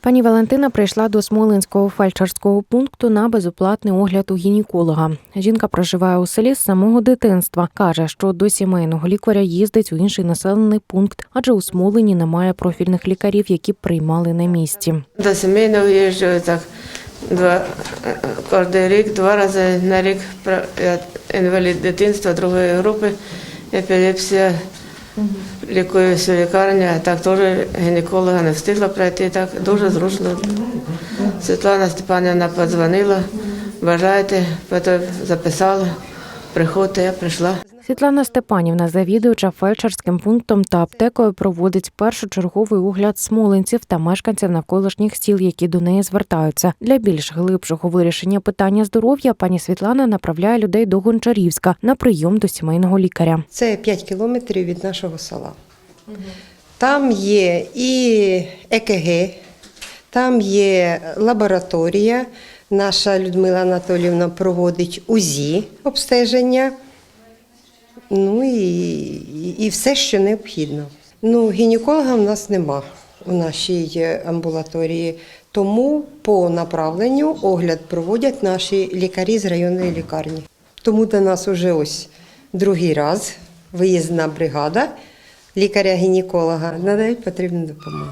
Пані Валентина прийшла до Смолинського фельдшерського пункту на безоплатний огляд у гінеколога. Жінка проживає у селі з самого дитинства. каже, що до сімейного лікаря їздить у інший населений пункт, адже у Смолині немає профільних лікарів, які б приймали на місці. До сімейного їжджу так два, кожен рік, два рази на рік інвалід дитинства другої групи, епілепсія. Лікуюся в лікарні, так теж гінеколога не встигла пройти. Так дуже зручно. Світлана Степанівна подзвонила, бажаєте, потім записала, приходьте, я прийшла. Світлана Степанівна, завідуюча фельдшерським пунктом та аптекою, проводить першочерговий огляд смолинців та мешканців навколишніх сіл, які до неї звертаються. Для більш глибшого вирішення питання здоров'я пані Світлана направляє людей до Гончарівська на прийом до сімейного лікаря. Це 5 кілометрів від нашого села. Там є і ЕКГ, там є лабораторія. Наша Людмила Анатоліївна проводить УЗІ обстеження. Ну і, і, все, що необхідно. Ну, гінеколога в нас нема у нашій е, амбулаторії, тому по направленню огляд проводять наші лікарі з районної лікарні. Тому до нас уже ось другий раз виїзна бригада лікаря-гінеколога надають потрібну допомогу.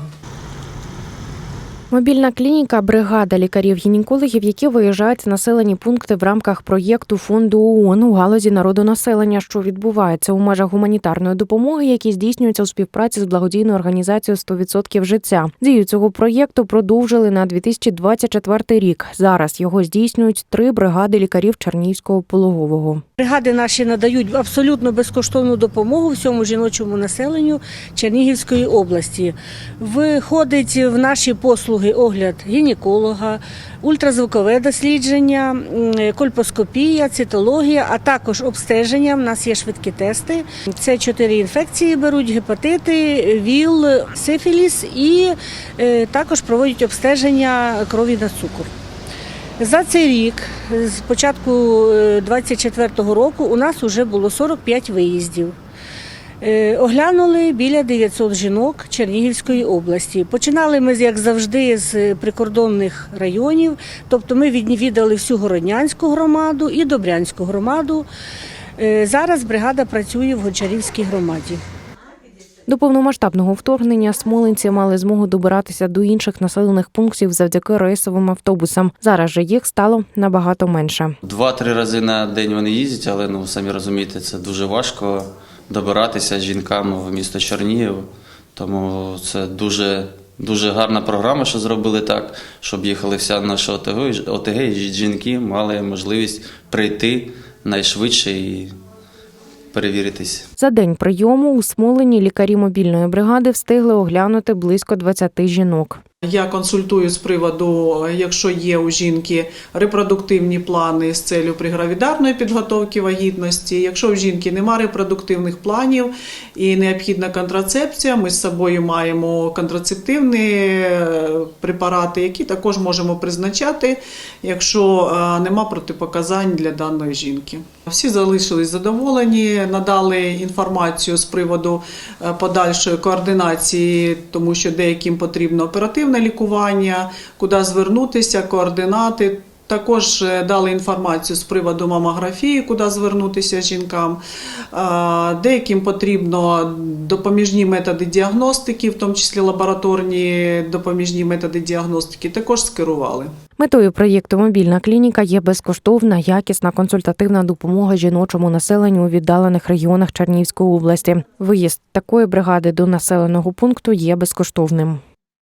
Мобільна клініка бригада лікарів-гінекологів, які виїжджають в населені пункти в рамках проєкту фонду ООН у галузі народонаселення, що відбувається у межах гуманітарної допомоги, які здійснюються у співпраці з благодійною організацією «100% життя. Дію цього проєкту продовжили на 2024 рік. Зараз його здійснюють три бригади лікарів Чернігівського пологового. Бригади наші надають абсолютно безкоштовну допомогу всьому жіночому населенню Чернігівської області. Входить в наші послуги огляд гінеколога, ультразвукове дослідження, кольпоскопія, цитологія, а також обстеження. У нас є швидкі тести. Це чотири інфекції беруть: гепатити, ВІЛ, сифіліс і е, також проводять обстеження крові на цукор. За цей рік, з початку 24-го року, у нас вже було 45 виїздів. Е, Оглянули біля 900 жінок Чернігівської області. Починали ми, як завжди, з прикордонних районів, тобто ми відвідали всю Городнянську громаду і Добрянську громаду. Е, Зараз бригада працює в Гончарівській громаді. До повномасштабного вторгнення смолинці мали змогу добиратися до інших населених пунктів завдяки рейсовим автобусам. Зараз же їх стало набагато менше. Два-три рази на день вони їздять, але ну самі розумієте, це дуже важко добиратися жінкам в місто Чернігів. Тому це дуже, дуже гарна програма, що зробили так, щоб їхали вся наша ОТГ, ОТГ і жінки мали можливість прийти найшвидше і перевіритись. За день прийому у Смолині лікарі мобільної бригади встигли оглянути близько 20 жінок. Я консультую з приводу, якщо є у жінки репродуктивні плани з целью пригравідарної підготовки вагітності. Якщо у жінки немає репродуктивних планів і необхідна контрацепція, ми з собою маємо контрацептивні е, препарати, які також можемо призначати, якщо е, нема протипоказань для даної жінки. Всі залишились задоволені, надали інформацію з приводу е, подальшої координації, тому що деяким потрібно оперативне лікування, куди звернутися, координати. Також е, дали інформацію з приводу мамографії, куди звернутися жінкам. Е, Деяким потрібно допоміжні методи діагностики, в тому числі лабораторні допоміжні методи діагностики, також скерували. Метою проєкту Мобільна клініка є безкоштовна, якісна консультативна допомога жіночому населенню у віддалених регіонах Чернігівської області. Виїзд такої бригади до населеного пункту є безкоштовним.